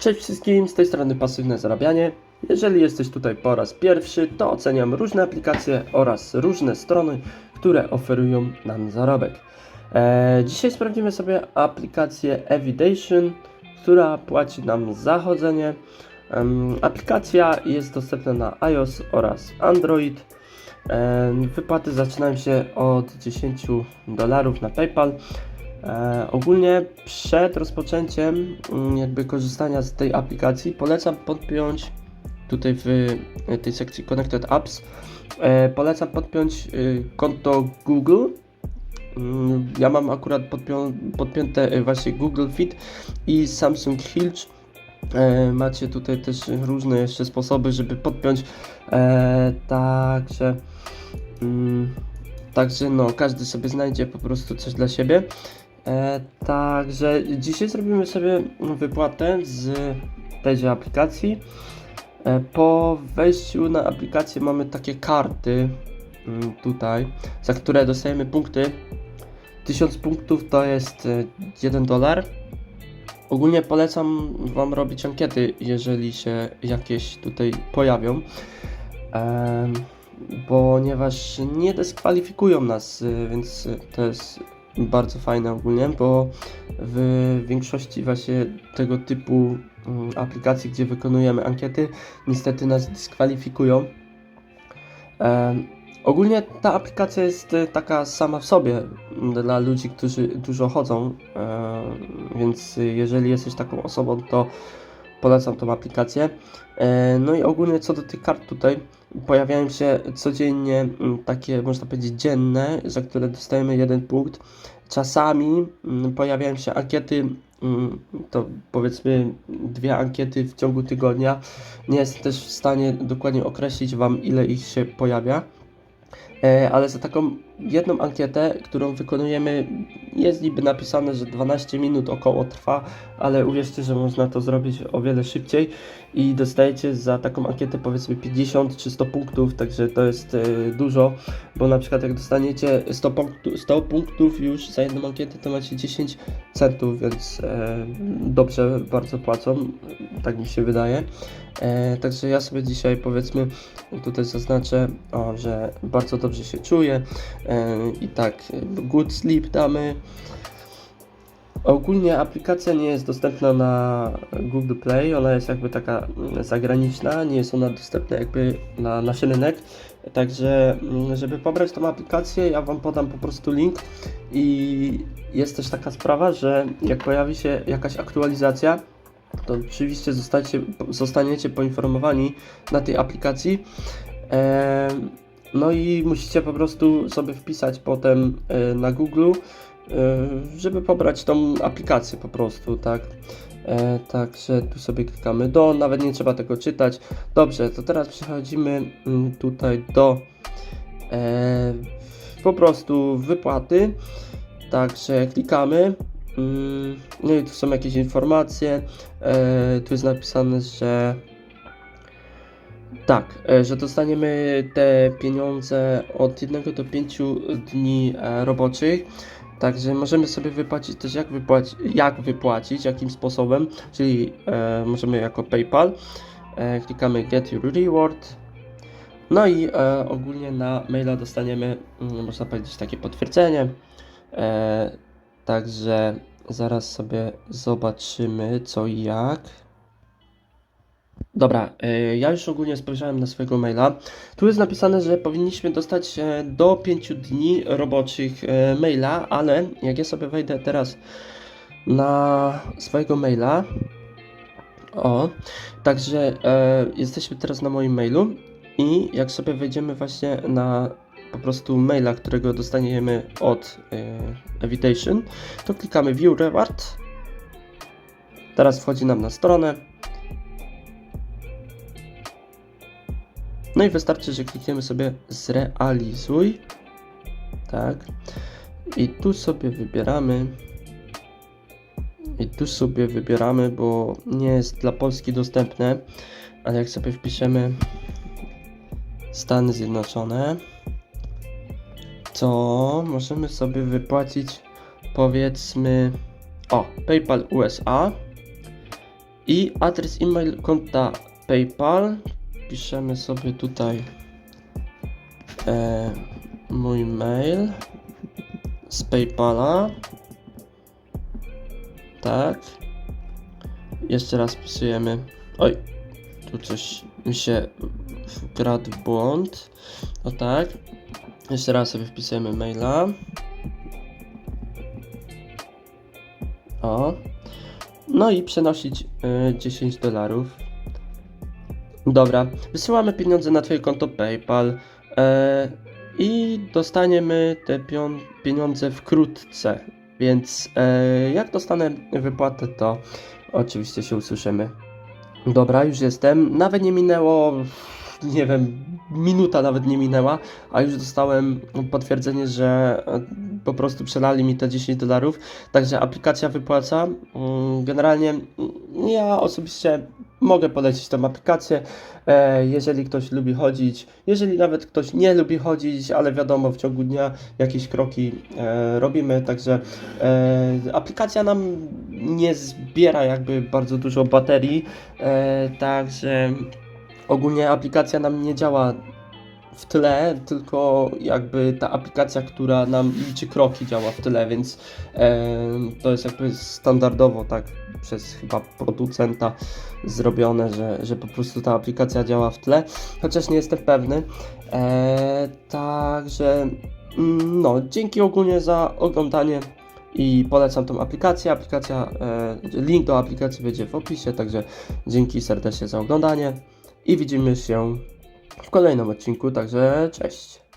Cześć wszystkim, z tej strony Pasywne Zarabianie. Jeżeli jesteś tutaj po raz pierwszy, to oceniam różne aplikacje oraz różne strony, które oferują nam zarobek. E, dzisiaj sprawdzimy sobie aplikację Evidation, która płaci nam za chodzenie. Aplikacja jest dostępna na iOS oraz Android. Em, wypłaty zaczynają się od 10 dolarów na PayPal. E, ogólnie przed rozpoczęciem mm, jakby korzystania z tej aplikacji polecam podpiąć tutaj w e, tej sekcji Connected Apps e, polecam podpiąć konto Google. Mm, ja mam akurat podpięte właśnie Google Fit i Samsung Hilch e, macie tutaj też różne jeszcze sposoby, żeby podpiąć. Także mm, także no każdy sobie znajdzie po prostu coś dla siebie E, także dzisiaj zrobimy sobie wypłatę z tejże aplikacji. E, po wejściu na aplikację mamy takie karty mm, tutaj, za które dostajemy punkty. 1000 punktów to jest e, 1 dolar. Ogólnie polecam Wam robić ankiety, jeżeli się jakieś tutaj pojawią. Em, ponieważ nie dyskwalifikują nas, y, więc to jest bardzo fajne ogólnie, bo w większości właśnie tego typu mm, aplikacji, gdzie wykonujemy ankiety, niestety nas dyskwalifikują. Ogólnie ta aplikacja jest y, taka sama w sobie dla ludzi, którzy dużo chodzą, e, więc jeżeli jesteś taką osobą, to polecam tą aplikację. E, No i ogólnie co do tych kart tutaj, pojawiają się codziennie mm, takie, można powiedzieć, dzienne, za które dostajemy jeden punkt. Czasami mm, pojawiają się ankiety, mm, to powiedzmy dwie ankiety w ciągu tygodnia. Nie jestem też w stanie dokładnie określić Wam, ile ich się pojawia. E, ale za taką jedną ankietę, którą wykonujemy, jest niby napisane, że 12 minut około trwa, ale uwierzcie, że można to zrobić o wiele szybciej i dostajecie za taką ankietę powiedzmy 50 czy 100 punktów, także to jest e, dużo, bo na przykład jak dostaniecie 100, punktu, 100 punktów już za jedną ankietę, to macie 10 centów, więc e, dobrze bardzo płacą, tak mi się wydaje. E, także ja sobie dzisiaj powiedzmy tutaj zaznaczę, że bardzo dobrze się czuję i tak good sleep damy. Ogólnie aplikacja nie jest dostępna na Google Play, ona jest jakby taka mm, zagraniczna, nie jest ona dostępna jakby na nasz rynek. Także, mm, żeby pobrać tą aplikację, ja Wam podam po prostu link i jest też taka sprawa, że jak pojawi się jakaś aktualizacja, to oczywiście zostacie, zostaniecie poinformowani na tej aplikacji. No i musicie po prostu sobie wpisać potem e, na Google, żeby pobrać tą aplikację po prostu, tak. E, Także tu sobie klikamy do, nawet nie trzeba tego czytać. Dobrze, to teraz przechodzimy mm, tutaj do e, po prostu wypłaty. Także klikamy. Mm, No i tu są jakieś informacje. E, tu jest napisane, że tak, e, że dostaniemy te pieniądze od 1 do 5 dni e, roboczych. Także możemy sobie wypłacić też jak, wypłaci, jak wypłacić, jakim sposobem, czyli e, możemy jako PayPal. E, klikamy Get Your Reward. No i e, ogólnie na maila dostaniemy, mm, można powiedzieć, takie potwierdzenie. E, także zaraz sobie zobaczymy co i jak. Dobra, e, ja już ogólnie spojrzałem na swojego maila. Tu jest napisane, że powinniśmy dostać e, do 5 dni roboczych e, maila, ale jak ja sobie wejdę teraz na swojego maila, o, także jesteśmy teraz na moim mailu i jak sobie wejdziemy właśnie na po prostu maila, którego dostaniemy od Evitation, to klikamy View Reward. Teraz wchodzi nam na stronę. No i wystarczy, że klikniemy sobie zrealizuj. Tak. I tu sobie wybieramy. I tu sobie wybieramy, bo nie jest dla Polski dostępne. Ale jak sobie wpiszemy Stany Zjednoczone, to możemy sobie wypłacić powiedzmy o PayPal USA i adres e-mail konta PayPal. Piszemy sobie tutaj e, mój mail z PayPala. Tak. Jeszcze raz wpisujemy. Oj, tu coś mi się wkradł błąd. O tak. Jeszcze raz sobie wpisujemy maila. O. No i przenosić y, 10 dolarów. Dobra, wysyłamy pieniądze na Twoje konto PayPal e, i dostaniemy te pieniądze wkrótce. Więc e, jak dostanę wypłatę, to oczywiście się usłyszymy. Dobra, już jestem. Nawet nie minęło, nie wiem, minuta nawet nie minęła, a już dostałem potwierdzenie, że e, po prostu przelali mi te 10 dolarów. Także aplikacja wypłaca. Mm, Generalnie mm, ja osobiście mogę polecić tą aplikację, e, jeżeli ktoś lubi chodzić, jeżeli nawet ktoś nie lubi chodzić, ale wiadomo, w ciągu dnia jakieś kroki e, robimy, także aplikacja nam nie zbiera jakby bardzo dużo baterii, także ogólnie aplikacja nam nie działa w tle, tylko jakby ta aplikacja, która nam liczy kroki działa w tyle, więc e, to jest jakby standardowo tak przez chyba producenta zrobione, że, że po prostu ta aplikacja działa w tle, chociaż nie jestem pewny. E, także no, dzięki ogólnie za oglądanie i polecam tą aplikację. Aplikacja, e, link do aplikacji będzie w opisie, także dzięki serdecznie za oglądanie i widzimy się w kolejnym odcinku, także cześć.